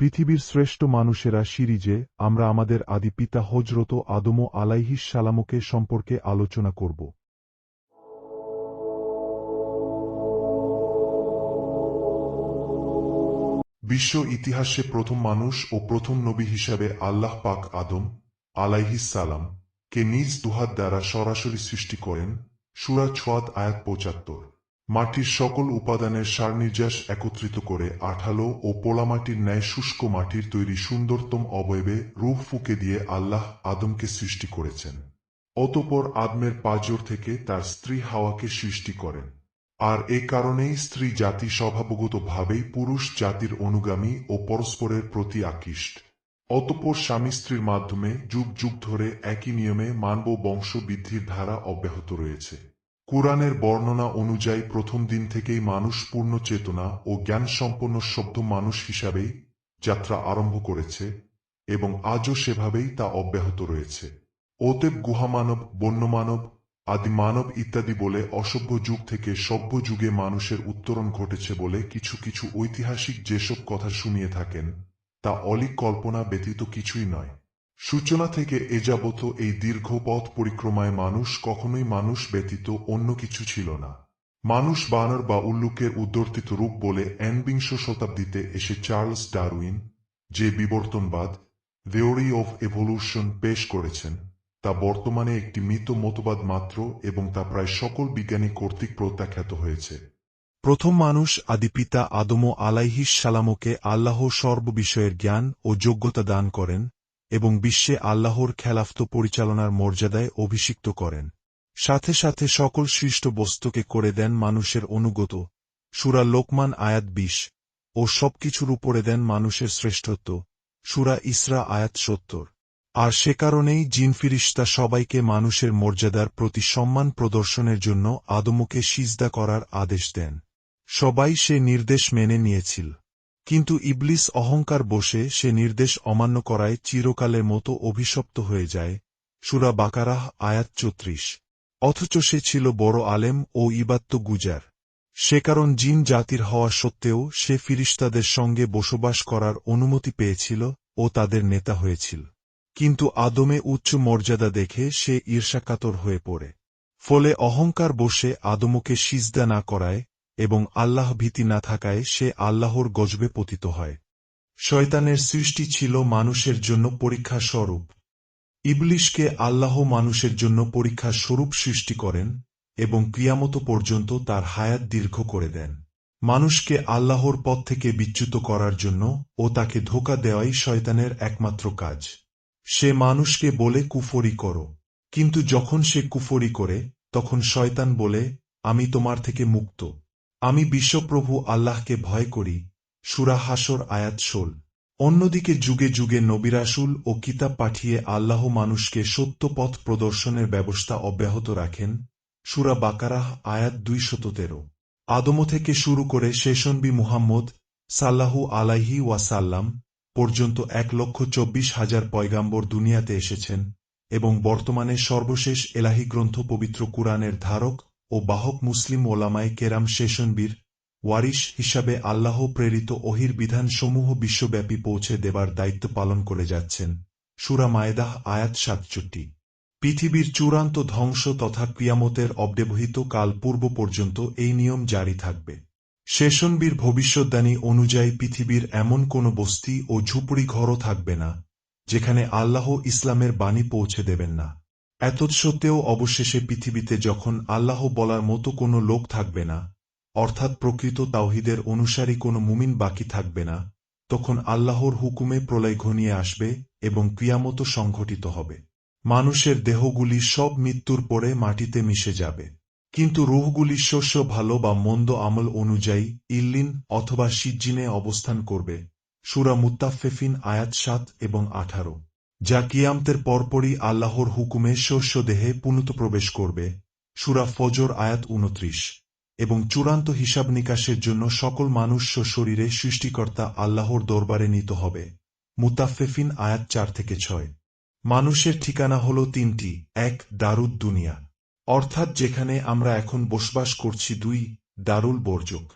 পৃথিবীর শ্রেষ্ঠ মানুষেরা সিরিজে আমরা আমাদের আদি পিতা হজরত আদম আলাইহিস সালামকে সম্পর্কে আলোচনা করব। বিশ্ব ইতিহাসে প্রথম মানুষ ও প্রথম নবী হিসাবে আল্লাহ পাক আদম আলাইহিস সালাম কে নিজ দুহাত দ্বারা সরাসরি সৃষ্টি করেন, সুরা ছোয়াদ আয়াত পঁচাত্তর। মাটির সকল উপাদানের সারনির্যাস একত্রিত করে আঠালো ও পোলামাটির ন্যায় শুষ্ক মাটির তৈরি সুন্দরতম অবয়বে রূহ ফুকে দিয়ে আল্লাহ আদমকে সৃষ্টি করেছেন। অতপর আদমের পাজর থেকে তার স্ত্রী হাওয়াকে সৃষ্টি করেন। আর এ কারণেই স্ত্রী জাতি স্বভাবগতভাবেই পুরুষ জাতির অনুগামী ও পরস্পরের প্রতি আকৃষ্ট। অতপর স্বামী স্ত্রীর মাধ্যমে যুগ যুগ ধরে একই নিয়মে মানব বংশ বৃদ্ধির ধারা অব্যাহত রয়েছে। কোরআনের বর্ণনা অনুযায়ী প্রথম দিন থেকেই মানুষ পূর্ণ চেতনা ও জ্ঞান সম্পন্ন সভ্য মানুষ হিসাবেই যাত্রা আরম্ভ করেছে এবং আজও সেভাবেই তা অব্যাহত রয়েছে। অতএব গুহামানব বন্যমানব আদি মানব ইত্যাদি বলে অসভ্য যুগ থেকে সভ্য যুগে মানুষের উত্তরণ ঘটেছে বলে কিছু কিছু ঐতিহাসিক যেসব কথা শুনিয়ে থাকেন, তা অলিক কল্পনা ব্যতীত কিছুই নয়। সূচনা থেকে এ যাবত এই দীর্ঘ পথ পরিক্রমায় মানুষ কখনোই মানুষ ব্যতীত অন্য কিছু ছিল না। মানুষ বানর বা উল্লুকের উদ্বর্তিত রূপ বলে এনবিংশ শতাব্দীতে এসে চার্লস ডারউইন, যে বিবর্তনবাদ, থিওরি অফ এভলিউশন পেশ করেছেন, তা বর্তমানে একটি মৃত মতবাদ মাত্র এবং তা প্রায় সকল বিজ্ঞানী কর্তৃক প্রত্যাখ্যাত হয়েছে। প্রথম মানুষ আদি পিতা আদম আলাইহিস সালামকে আল্লাহ সর্ববিষয়ের জ্ঞান ও যোগ্যতা দান করেন এবং বিশ্বে আল্লাহর খেলাফত পরিচালনার মর্যাদায় অভিষিক্ত করেন। সাথে সাথে সকল সৃষ্ট বস্তুকে করে দেন মানুষের অনুগত। সুরা লোকমান আয়াত বিশ ও সবকিছুর উপরে দেন মানুষের শ্রেষ্ঠত্ব। সুরা ইসরা আয়াত সত্তর। আর সে কারণেই জিন ফিরিস্তা সবাইকে মানুষের মর্যাদার প্রতি সম্মান প্রদর্শনের জন্য আদমকে সিজদা করার আদেশ দেন। সবাই সে নির্দেশ মেনে নিয়েছিল। কিন্তু ইবলিস অহংকার বসে সে নির্দেশ অমান্য করায় চিরকালের মতো অভিশপ্ত হয়ে যায়। সুরা বাকারাহ, আয়াত চৌত্রিশ। অথচ সে ছিল বড় আলেম ও ইবাত্ত গুজার। সে কারণ জিন জাতির হওয়া সত্ত্বেও সে ফিরিস্তাদের সঙ্গে বসবাস করার অনুমতি পেয়েছিল ও তাদের নেতা হয়েছিল। কিন্তু আদমে উচ্চ মর্যাদা দেখে সে ঈর্ষাকাতর হয়ে পড়ে। ফলে অহংকার বসে আদমকে সিজদা না করায় এবং আল্লাহ ভীতি না থাকায় সে আল্লাহর গজবে পতিত হয়। শয়তানের সৃষ্টি ছিল মানুষের জন্য পরীক্ষা স্বরূপ। ইবলিশকে আল্লাহ মানুষের জন্য পরীক্ষা স্বরূপ সৃষ্টি করেন এবং ক্রিয়ামত পর্যন্ত তার হায়াত দীর্ঘ করে দেন। মানুষকে আল্লাহর পথ থেকে বিচ্যুত করার জন্য ও তাকে ধোকা দেওয়াই শয়তানের একমাত্র কাজ। সে মানুষকে বলে, কুফরি করো। কিন্তু যখন সে কুফরি করে, তখন শয়তান বলে, আমি তোমার থেকে মুক্ত। আমি বিশ্বপ্রভু আল্লাহকে ভয় করি, সুরা হাসর আয়াত শোল অন্যদিকে যুগে যুগে নবিরাসুল ও কিতাব পাঠিয়ে আল্লাহ মানুষকে সত্য পথ প্রদর্শনের ব্যবস্থা অব্যাহত রাখেন, সুরা বাকারাহ আয়াত দুইশত তেরো। আদম থেকে শুরু করে শেষনবী মুহাম্মদ সাল্লাহু আলাইহি ওয়াসাল্লাম পর্যন্ত এক লক্ষ চব্বিশ হাজার পয়গাম্বর দুনিয়াতে এসেছেন এবং বর্তমানে সর্বশেষ এলাহি গ্রন্থ পবিত্র কুরআনের ধারক ও বাহক মুসলিম ওলামায় কেরাম শেষনবীর ওয়ারিশ হিসাবে আল্লাহ প্রেরিত অহির বিধানসমূহ বিশ্বব্যাপী পৌঁছে দেবার দায়িত্ব পালন করে যাচ্ছেন। সুরা মায়েদাহ, আয়াত সাতচুটি পৃথিবীর চূড়ান্ত ধ্বংস তথা ক্রিয়ামতের অব্যবহিত কাল পূর্ব পর্যন্ত এই নিয়ম জারি থাকবে। শেষনবীর ভবিষ্যদ্বাণী অনুযায়ী পৃথিবীর এমন কোনো বস্তি ও ঝুপড়ি ঘরও থাকবে না, যেখানে আল্লাহ ইসলামের বাণী পৌঁছে দেবেন না। এতৎসত্ত্বেও অবশেষে পৃথিবীতে যখন আল্লাহ বলার মতো কোনো লোক থাকবে না, অর্থাৎ প্রকৃত তাওহিদের অনুসারী কোনো মুমিন বাকি থাকবে না, তখন আল্লাহর হুকুমে প্রলয় ঘনিয়ে আসবে এবং ক্রিয়ামতো সংঘটিত হবে। মানুষের দেহগুলি সব মৃত্যুর পরে মাটিতে মিশে যাবে। কিন্তু রুহগুলি শস্য ভালো বা মন্দ আমল অনুযায়ী ইল্লিন অথবা সিজ্জিনে অবস্থান করবে। সুরা মুত্তাফেফিন আয়াত সাত এবং আঠারো। যা কিয়ামতের পরপরই আল্লাহর হুকুমে শস্য দেহে পুনত প্রবেশ করবে। সুরা ফজর আয়াত উনত্রিশ এবং চূড়ান্ত হিসাব নিকাশের জন্য সকল মানুষ শরীরে সৃষ্টিকর্তা আল্লাহর দরবারে নিত হবে। মুতাফেফিন আয়াত চার থেকে ছয়। মানুষের ঠিকানা হল তিনটি, এক, দারুদ দুনিয়া। অর্থাৎ যেখানে আমরা এখন বসবাস করছি দুই, দারুল বর্জক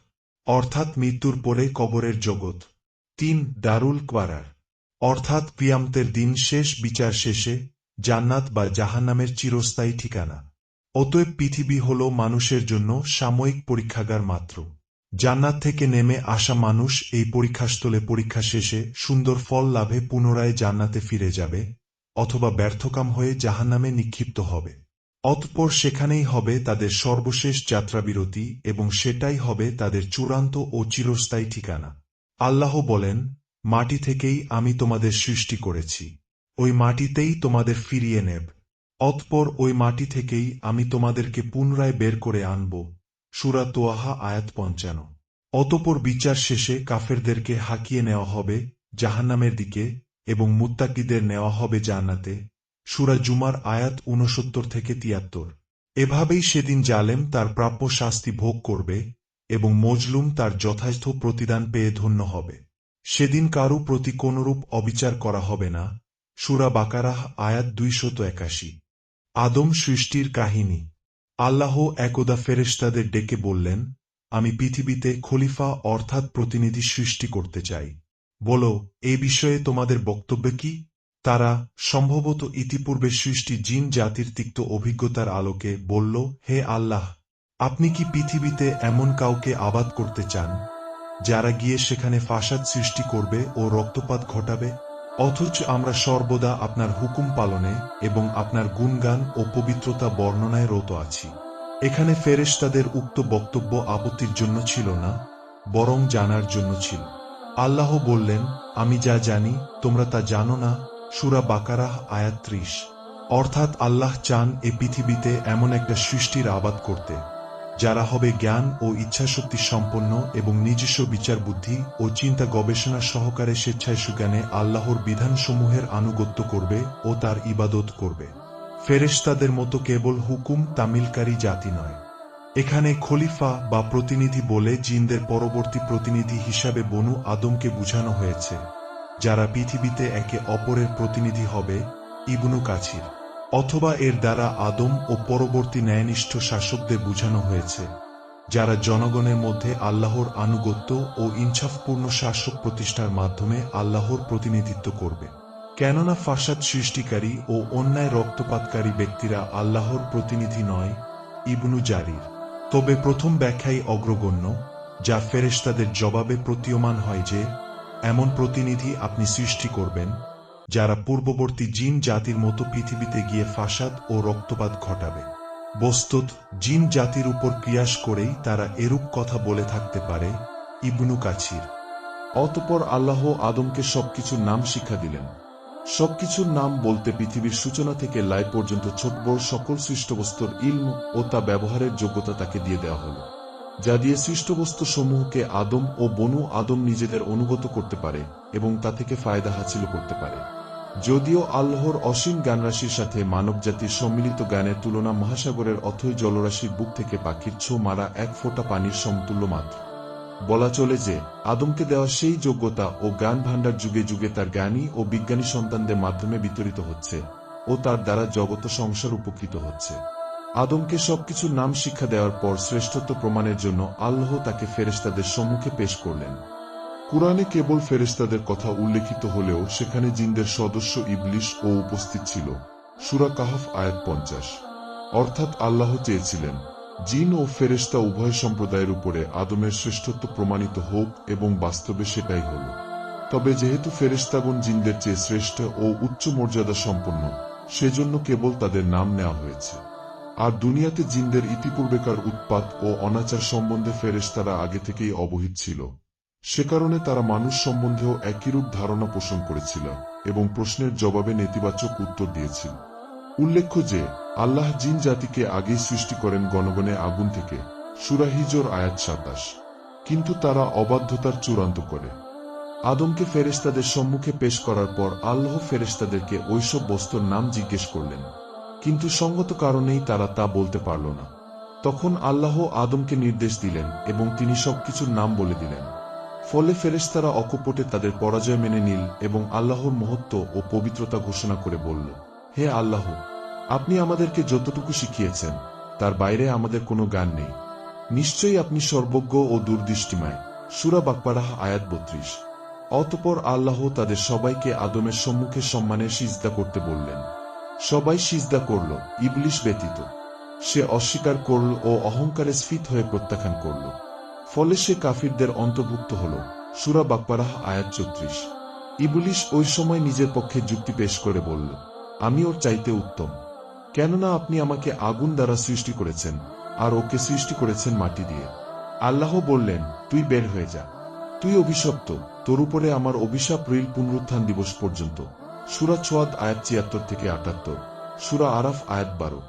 অর্থাৎ মৃত্যুর পরে কবরের জগৎ। তিন, দারুল কোয়ারার অর্থাৎ পিয়ামতের দিন শেষ, বিচার শেষে জান্নাত বা জাহান্নামের চিরস্থায়ী ঠিকানা। অতএব পৃথিবী হল মানুষের জন্য সাময়িক পরীক্ষাগার মাত্র। জান্নাত থেকে নেমে আসা মানুষ এই পরীক্ষাস্থলে পরীক্ষা শেষে সুন্দর ফল লাভে পুনরায় জান্নাতে ফিরে যাবে অথবা ব্যর্থকাম হয়ে জাহান্নামে নিক্ষিপ্ত হবে। অতঃপর সেখানেই হবে তাদের সর্বশেষ যাত্রাবিরতি এবং সেটাই হবে তাদের চূড়ান্ত ও চিরস্থায়ী ঠিকানা। আল্লাহ বলেন মাটি থেকেই আমি তোমাদের সৃষ্টি করেছি। ওই মাটিতেই তোমাদের ফিরিয়ে নেব। অতপর ওই মাটি থেকেই আমি তোমাদেরকে পুনরায় বের করে আনব। সুরা তোয়াহা, আয়াত পঞ্চান্ন। অতপর বিচার শেষে কাফেরদেরকে হাকিয়ে নেওয়া হবে জাহান্নামের দিকে এবং মুত্তাকিদের নেওয়া হবে জান্নাতে। সুরা জুমার আয়াত ঊনসত্তর থেকে তিয়াত্তর। এভাবেই সেদিন জালেম তার প্রাপ্য শাস্তি ভোগ করবে এবং মজলুম তার যথার্থ প্রতিদান পেয়ে ধন্য হবে। সেদিন কারু প্রতি কোনরূপ অবিচার করা হবে না। সুরা বাকারাহ, আয়াত দুইশত একাশি। আদম সৃষ্টির কাহিনী। আল্লাহ একদা ফেরেশতাদের ডেকে বললেন, আমি পৃথিবীতে খলিফা অর্থাৎ প্রতিনিধি সৃষ্টি করতে চাই। বলো, এ বিষয়ে তোমাদের বক্তব্য কি? তারা সম্ভবত ইতিপূর্বে সৃষ্টি জিন জাতির তিক্ত অভিজ্ঞতার আলোকে বলল, হে আল্লাহ, আপনি কি পৃথিবীতে এমন কাউকে আবাদ করতে চান? যারা গিয়ে সেখানে ফাসাদ সৃষ্টি করবে ও রক্তপাত ঘটাবে, অথচ আমরা সর্বদা আপনার হুকুম পালনে এবং আপনার গুণগান ও পবিত্রতা বর্ণনায় রত আছি। এখানে ফেরেশতাদের উক্ত বক্তব্য আপত্তির জন্য ছিল না, বরং জানার জন্য ছিল। আল্লাহ বললেন, আমি যা জানি, তোমরা তা জানো না। সুরা বাকারাহ আয়াত্রিশ অর্থাৎ আল্লাহ চান এ পৃথিবীতে এমন একটা সৃষ্টির আবাদ করতে। যারা হবে জ্ঞান ও ইচ্ছাশক্তি সম্পন্ন এবং নিজস্ব বিচার বুদ্ধি ও চিন্তা গবেষণা সহকারে স্বেচ্ছায় সুজ্ঞানে আল্লাহর বিধানসমূহের আনুগত্য করবে ও তার ইবাদত করবে। ফেরেশতাদের মতো কেবল হুকুম তামিলকারী জাতি নয়। এখানে খলিফা বা প্রতিনিধি বলে জিনদের পরবর্তী প্রতিনিধি হিসাবে বনু আদমকে বুঝানো হয়েছে, যারা পৃথিবীতে একে অপরের প্রতিনিধি হবে ইবনু কাছির অথবা এর দ্বারা আদম ও পরবর্তী ন্যায়নিষ্ঠ শাসকদের বুঝানো হয়েছে, যারা জনগণের মধ্যে আল্লাহর আনুগত্য ও ইনসাফপূর্ণ শাসক প্রতিষ্ঠার মাধ্যমে আল্লাহর প্রতিনিধিত্ব করবে। কেননা ফাসাদ সৃষ্টিকারী ও অন্যায় রক্তপাতকারী ব্যক্তিরা আল্লাহর প্রতিনিধি নয়, ইবনু জারির। তবে প্রথম ব্যাখ্যাই অগ্রগণ্য, যা ফেরেশতাদের জবাবে প্রতীয়মান হয় যে, এমন প্রতিনিধি আপনি সৃষ্টি করবেন যারা পূর্ববর্তী জিন জাতির মতো পৃথিবীতে গিয়ে ফাসাদ ও রক্তপাত ঘটাবে। বস্তুত, জিন জাতির উপর ক্রিয়াস করেই তারা এরূপ কথা বলে থাকতে পারে, ইবনু কাছির অতপর আল্লাহ আদমকে সবকিছুর নাম শিক্ষা দিলেন। সবকিছুর নাম বলতে পৃথিবীর সূচনা থেকে লাই পর্যন্ত ছোট বড় সকল সৃষ্টবস্তুর ইলম ও তা ব্যবহারের যোগ্যতা তাকে দিয়ে দেওয়া হল, যা দিয়ে সৃষ্টবস্তু সমূহকে আদম ও বনু আদম নিজেদের অনুগত করতে পারে এবং তা থেকে ফায়দা হাসিল করতে পারে। যদিও আল্লাহর অসীম জ্ঞানরাশির সাথে মানবজাতির সম্মিলিত জ্ঞানের তুলনা মহাসাগরের অথই জলরাশির বুক থেকে পাখির ছো মারা এক ফোঁটা পানির সমতুল্য মাত্র। বলা চলে যে, আদমকে দেওয়া সেই যোগ্যতা ও জ্ঞান ভাণ্ডার যুগে যুগে তার জ্ঞানী ও বিজ্ঞানী সন্তানদের মাধ্যমে বিতরিত হচ্ছে ও তার দ্বারা জগত সংসার উপকৃত হচ্ছে। আদমকে সবকিছুর নাম শিক্ষা দেওয়ার পর শ্রেষ্ঠত্ব প্রমাণের জন্য আল্লাহ তাকে ফেরেশতাদের সম্মুখে পেশ করলেন। কুরআনে কেবল ফেরেশতাদের কথা উল্লেখিত হলেও সেখানে জিনদের সদস্য ইবলিশ ও উপস্থিত ছিল। সুরা কাহফ আয়াত পঞ্চাশ। অর্থাৎ আল্লাহ চেয়েছিলেন, জিন ও ফেরেশতা উভয় সম্প্রদায়ের উপরে আদমের শ্রেষ্ঠত্ব প্রমাণিত হোক এবং বাস্তবে সেটাই হল। তবে যেহেতু ফেরেশতাগণ জিনদের চেয়ে শ্রেষ্ঠ ও উচ্চ মর্যাদা সম্পন্ন, সেজন্য কেবল তাদের নাম নেওয়া হয়েছে। আর দুনিয়াতে জিনদের ইতিপূর্বেকার উৎপাত ও অনাচার সম্বন্ধে ফেরেশতারা আগে থেকেই অবহিত ছিল। সে কারণে তারা মানুষ সম্বন্ধেও একইরূপ ধারণা পোষণ করেছিল এবং প্রশ্নের জবাবে নেতিবাচক উত্তর দিয়েছিল। উল্লেখ্য যে, আল্লাহ জিন জাতিকে আগেই সৃষ্টি করেন গণগণে আগুন থেকে সুরাহিজোর আয়াত সাতাশ। কিন্তু তারা অবাধ্যতার চূড়ান্ত করে। আদমকে ফেরেশতাদের সম্মুখে পেশ করার পর আল্লাহ ফেরেশতাদেরকে ওইসব বস্তুর নাম জিজ্ঞেস করলেন। কিন্তু সঙ্গত কারণেই তারা তা বলতে পারল না। তখন আল্লাহ আদমকে নির্দেশ দিলেন এবং তিনি সবকিছুর নাম বলে দিলেন। ফলে ফেরেশতারা অকপটে তাদের পরাজয় মেনে নিল এবং আল্লাহর মহত্ব ও পবিত্রতা ঘোষণা করে বলল, হে আল্লাহ, আপনি আমাদেরকে যতটুকু শিখিয়েছেন, তার বাইরে আমাদের কোনো গান নেই। নিশ্চয়ই আপনি সর্বজ্ঞ ও দূরদৃষ্টিমায়। সুরা বাকপারাহ, আয়াত বত্রিশ। অতপর আল্লাহ তাদের সবাইকে আদমের সম্মুখে সম্মানে সিজদা করতে বললেন। সবাই সিজদা করল, ইবলিশ ব্যতীত। সে অস্বীকার করল ও অহংকারে স্ফীত হয়ে প্রত্যাখ্যান করল। ফলে সে কাফিরদের অন্তর্ভুক্ত হল। সুরা বাকপারাহ আয়াত চৌত্রিশ। ইবুলিশ ওই সময় নিজের পক্ষে যুক্তি পেশ করে বলল, আমি ওর চাইতে উত্তম। কেননা আপনি আমাকে আগুন দ্বারা সৃষ্টি করেছেন আর ওকে সৃষ্টি করেছেন মাটি দিয়ে। আল্লাহ বললেন, তুই বের হয়ে যা। তুই অভিশপ্ত। তোর উপরে আমার অভিশাপ রইল পুনরুত্থান দিবস পর্যন্ত। সুরা ছোয়াদ আয়াত ছিয়াত্তর থেকে আটাত্তর। সুরা আরাফ, আয়াত বারো।